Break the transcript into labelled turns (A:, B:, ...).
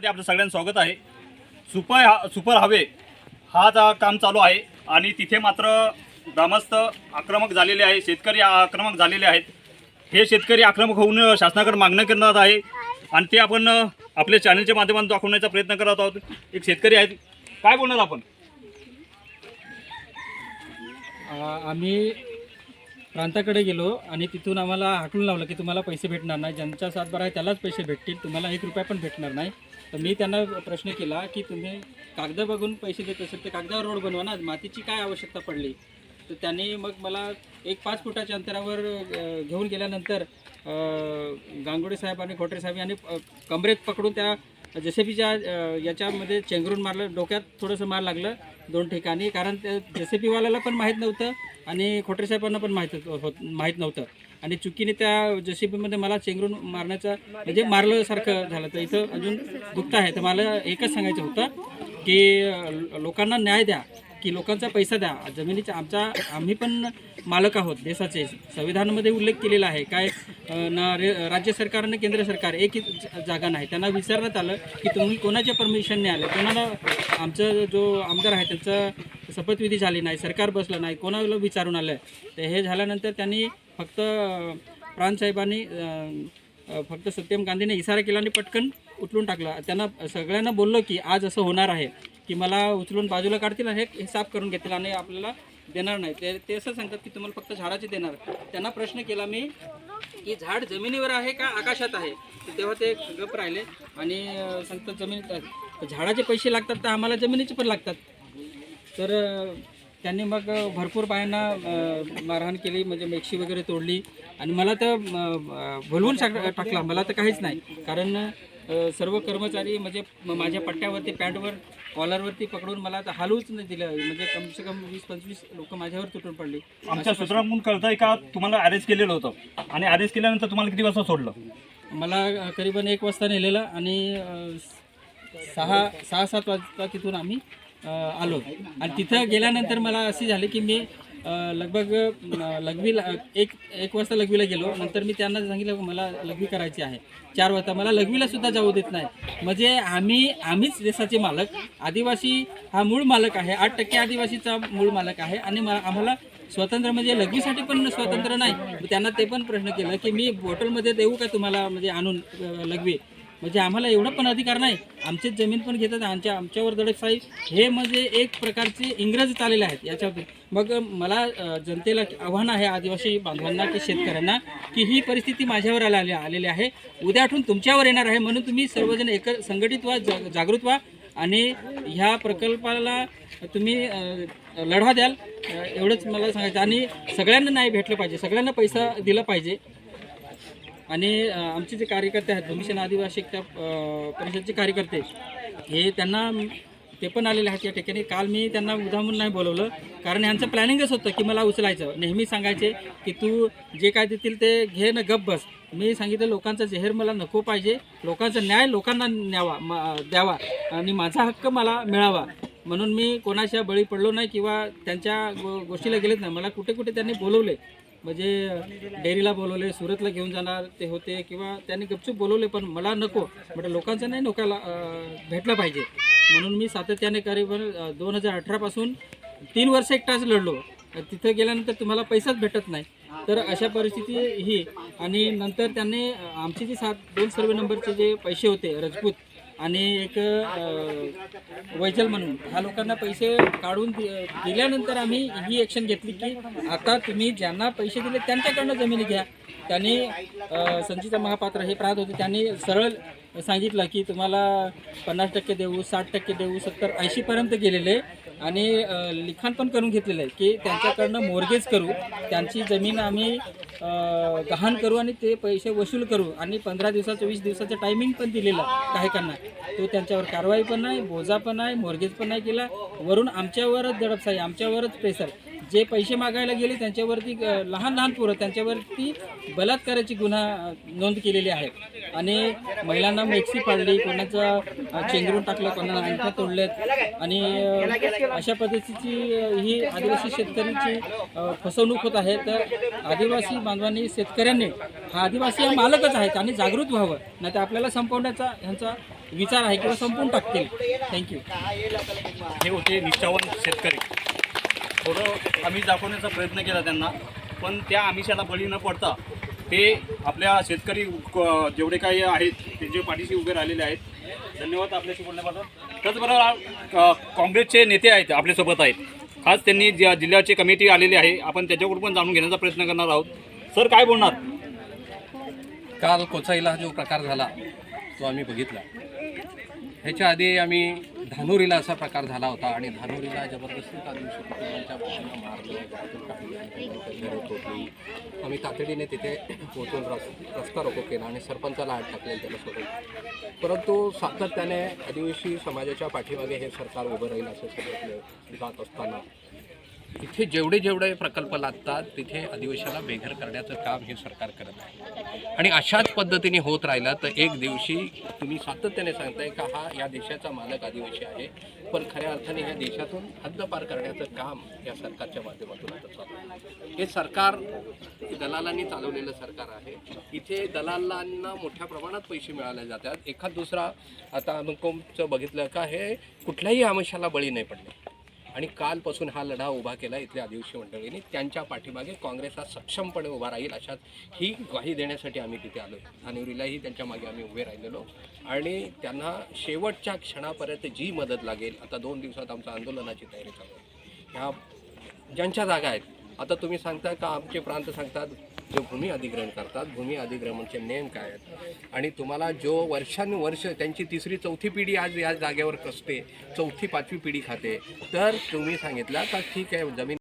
A: मध्ये आपलं सगळ्यांचं स्वागत आहे. सुपर हा सुपर हवे हा जा काम चालू आहे आणि तिथे मात्र ग्रामस्थ आक्रमक झालेले आहे शेतकरी आक्रमक झालेले आहेत. हे शेतकरी आक्रमक होऊन शासनाकडे मागणं करणार आहे आणि ते आपण आपल्या चॅनलच्या माध्यमातून दाखवण्याचा प्रयत्न करत आहोत. एक शेतकरी आहेत. काय बोलणार आपण?
B: आम्ही प्रांताकडे गेलो आणि तिथून आम्हाला हाकलून लावलं की तुम्हाला पैसे भेटणार नाही. ज्यांचा सातबारा आहे त्यालाच पैसे भेटतील. तुम्हाला एक रुपया पण भेटणार नाही. तर मी त्यांना प्रश्न केला की तुम्ही कागद बघून पैसे देत असेल तर कागदावर रोड बनवा ना. मातीची काय आवश्यकता पडली? तर त्यांनी मग मला एक पाच फुटाच्या अंतरावर घेऊन गेल्यानंतर अ, गांगुडे साहेब आणि खोटरे साहेब यांनी कमरेत पकडून त्या जेसीबीच्या याच्यामध्ये चेंगरून मारलं. डोक्यात थोडंसं मार लागलं. दोन ठिकाणी. कारण ते पीवाल्याला पण माहीत नव्हतं आणि खोटरे साहेबांना पण माहीत होत माहीत नव्हतं. आणि चुकीने त्या जे सी पीमध्ये मला चेंगरून मारण्याचं म्हणजे मारल्यासारखं झालं. तर इथं अजून दुखतं आहे. तर मला एकच सांगायचं होतं की लोकांना न्याय द्या की लोकांचा पैसा द्या. जमिनीचा आमचा आम्ही पण मालक आहोत देशाचे. संविधानामध्ये उल्लेख केलेला आहे. काय ना रे- राज्य सरकार आणि केंद्र सरकार एक जागा नाही. त्यांना विचारण्यात आलं की तुम्ही कोणाच्या परमिशनने आले? कोणाला आमचं जो आमदार आहे त्यांचं शपथविधी झाली नाही सरकार बसलं नाही कोणाला विचारून आलं तर हे झाल्यानंतर त्यांनी फक्त प्राणसाहेबांनी फक्त सत्यम गांधीने इशारा केला आणि पटकन उचलून टाकला. त्यांना सगळ्यांना बोललो की आज असं होणार आहे की मला उचलून बाजूला काढतील आणि हे हे साफ करून घेतील आणि आपल्याला देणार नाही. ते ते असं सांगतात की तुम्हाला फक्त झाडाचे देणार. त्यांना प्रश्न केला मी की झाड जमिनीवर आहे का आकाशात आहे? तेव्हा ते गप राहिले. आणि सांगतात जमिनीत झाडाचे पैसे लागतात तर आम्हाला जमिनीचे पण लागतात. तर त्यांनी मग भरपूर बायांना मारहाण केली. म्हणजे मेक्षी वगैरे तोडली. आणि मला तर भुलवून टाकला. मला तर काहीच नाही. कारण सर्व कर्मचारी म्हणजे माझ्या पट्ट्यावरती पॅन्टवर कॉलरवरती पकडून मला आता हलवूच नाही दिलं. म्हणजे कमसे कम वीस पंचवीस लोक माझ्यावर तुटून पडली.
A: आमच्या सूत्रांकडून कळतंय का तुम्हाला अरेस्ट केलेलं होतं? आणि अरेस्ट केल्यानंतर तुम्हाला किती वाजता सोडलं?
B: मला करीबन एक वाजता नेलेलं आणि अ, सहा सहा सात वाजता तिथून आम्ही अ, आलो. आणि तिथं गेल्यानंतर मला अशी झाली की मी लगभग लघवीला एक एक वाजता लघवीला गेलो. नंतर मी त्यांना सांगितलं मला लघवी करायची आहे. चार वाजता मला लघवीला सुद्धा जाऊ देत नाही. म्हणजे आम्ही आम्हीच देशाचे मालक. आदिवासी हा मूळ मालक आहे. आठ टक्के आदिवासीचा मूळ मालक आहे. आणि मला आम्हाला स्वतंत्र म्हणजे लघवीसाठी पण स्वतंत्र नाही. मग त्यांना ते पण प्रश्न केला की मी बॉटलमध्ये देऊ का तुम्हाला म्हणजे आणून लघवी म्हणजे आम्हाला एवढं पण अधिकार नाही. आमचीच जमीन पण घेतात आमच्या आमच्यावर दडपशाही हे म्हणजे एक प्रकारचे इंग्रज चाललेले आहेत याच्यावरती. मग मला जनतेला आव्हान आहे आदिवासी बांधवांना की शेतकऱ्यांना की ही परिस्थिती माझ्यावर आलेली आलेली आहे. उद्या आठवून तुमच्यावर येणार आहे म्हणून तुम्ही सर्वजण एक संघटित व्हा जा- जागृत व्हा आणि ह्या प्रकल्पाला तुम्ही लढा द्याल. एवढंच मला सांगायचं आणि सगळ्यांना नाही भेटलं पाहिजे. सगळ्यांना पैसा दिला पाहिजे. आणि आमचे जे कार्यकर्ते आहेत भूमिशन आदिवासी त्या परिषदचे कार्यकर्ते हे त्यांना ते पण आलेले आहेत या ठिकाणी. काल मी त्यांना उदाहरण नाही बोलवलं कारण यांचं प्लॅनिंगच होतं की मला उचलायचं. नेहमी सांगायचे की तू जे काय देतील ते घे ना गप बस. मी सांगितलं लोकांचा जेहेर मला नको पाहिजे. लोकांचा न्याय लोकांना न्यावा म- द्यावा आणि माझा हक्क मला मिळावा. म्हणून मी कोणाच्या बळी पडलो नाही किंवा त्यांच्या गो गोष्टीला गेलेच नाही. मला कुठे कुठे त्यांनी बोलवले. म्हणजे डेअरीला बोलवले सुरतला घेऊन जाणार ते होते किंवा त्यांनी गपचूप बोलवले पण मला नको. म्हटलं लोकांचं नाही नोकाला भेटलं पाहिजे. म्हणून मी सातत्याने करीबन दोन हजार अठरापासून तीन वर्ष एकटाच लढलो. तिथं गेल्यानंतर तुम्हाला पैसाच भेटत नाही. तर अशा परिस्थिती ही. आणि नंतर त्यांनी आमची जी सात दोन सर्वे नंबरचे जे पैसे होते रजपूत आणि एक अ, वैजल म्हणून. ह्या लोकांना पैसे काढून दि- दिल्यानंतर आम्ही ही ॲक्शन घेतली की आता तुम्ही ज्यांना पैसे दिले त्यांच्याकडनं जमिनी घ्या. त्यांनी संचिता महापात्र हे प्रात होते. त्यांनी सरळ सांगितलं की तुम्हाला पन्नास टक्के देऊ साठ टक्के देऊ सत्तर ऐंशीपर्यंत गेलेले आणि लिखाण पण करून घेतलेलं आहे की त्यांच्याकडनं मोर्गेज करू त्यांची जमीन आम्ही गहाण करू आणि ते पैसे वसूल करू आणि पंधरा दिवसाचं वीस दिवसाचं टायमिंग पण दिलेलं काही तो त्यांच्यावर कारवाई पण नाही बोजा पण नाही मोर्गेज पण नाही केला. वरून आमच्यावरच दडपसाई आमच्यावरच प्रेसर जे पैसे मागायला गेले त्यांच्यावरती लहान लहान पोरं त्यांच्यावरती बलात्काराची गुन्हा नोंद केलेली आहे. आणि महिलांना मेक्सी पाडली कोणाचं चेंगरून टाकलं कोणाला अंगठा तोडल्यात आणि अशा पद्धतीची ही आदिवासी शेतकऱ्यांची फसवणूक होत आहे. तर आदिवासी बांधवांनी शेतकऱ्यांनी हा आदिवासी हा मालकच आहेत आणि जागृत व्हावं. नाही तर आपल्याला संपवण्याचा ह्यांचा विचार आहे किंवा संपून टाकतील. थँक्यू
A: हे होते निष्ठावान शेतकरी. थोडं आम्ही दाखवण्याचा प्रयत्न केला त्यांना. पण त्या आमिषाला बळी न पडता ते आपल्या शेतकरी क- जेवढे काही आहेत त्यांच्या पाठीशी उभे राहिलेले आहेत धन्यवाद आपल्याशी बोलण्याबद्दल. त्याचबरोबर काँग्रेसचे नेते आहेत आपल्यासोबत आहेत. खास त्यांनी ज्या जिल्ह्याची कमिटी आलेली आहे आपण त्याच्याकडून पण जाणून घेण्याचा प्रयत्न करणार आहोत. सर काय बोलणार?
C: काल कोचाईला जो प्रकार झाला तो आम्ही बघितला. ह्याच्या आधी आम्ही धानुरीला असा प्रकार झाला होता आणि धानुरीला जबरदस्ती त्या दिवशी कुटुंबांच्या बाजूला मारलं आम्ही तातडीने तिथे पोहोचून रस रस्ता रोको केला आणि सरपंचाला आठ टाकले त्याला सोडून परंतु सातत्याने आदिवासी समाजाच्या पाठीमागे हे सरकार उभं राहील असं सगळं जात असताना इथे जेवढे जेवढे प्रकल्प लागतात तिथे अधिवेशनाला बेघर करण्याचं काम हे सरकार करत आहे. आणि अशाच पद्धतीने होत राहिलं तर एक दिवशी तुम्ही सातत्याने सांगताय का हा या देशाचा मालक आदिवासी आहे पण खऱ्या अर्थाने ह्या देशातून हद्दपार करण्याचं काम या सरकारच्या माध्यमातून आता चालू हे सरकार दलालांनी चालवलेलं सरकार आहे. इथे दलालांना मोठ्या प्रमाणात पैसे मिळाले जातात. एखाद दुसरा आता अनुकोमचं बघितलं का हे कुठल्याही आमिषाला बळी नाही पडले आणि कालपासून हा लढा उभा केला इथल्या आदिवासी मंडळींनी. त्यांच्या पाठीमागे काँग्रेस हा सक्षमपणे उभा राहील अशात ही ग्वाही देण्यासाठी आम्ही तिथे आलो धानुरीलाही त्यांच्या मागे आम्ही उभे राहिलेलो. आणि त्यांना शेवटच्या क्षणापर्यंत जी मदत लागेल आता दोन दिवसात आमचं आंदोलनाची तयारी चालू आहे. ह्या ज्यांच्या जागा आहेत आता तुम्ही सांगता का आमचे प्रांत सांगतात? जो भूमी अधिग्रहण करतात भूमी अधिग्रहणचे नियम काय आहेत? आणि तुम्हाला जो वर्षानुवर्ष त्यांची तिसरी चौथी पिढी आज या जागेवर कसते चौथी पाचवी पिढी खाते तर तुम्ही सांगितलं तर ठीक आहे जमीन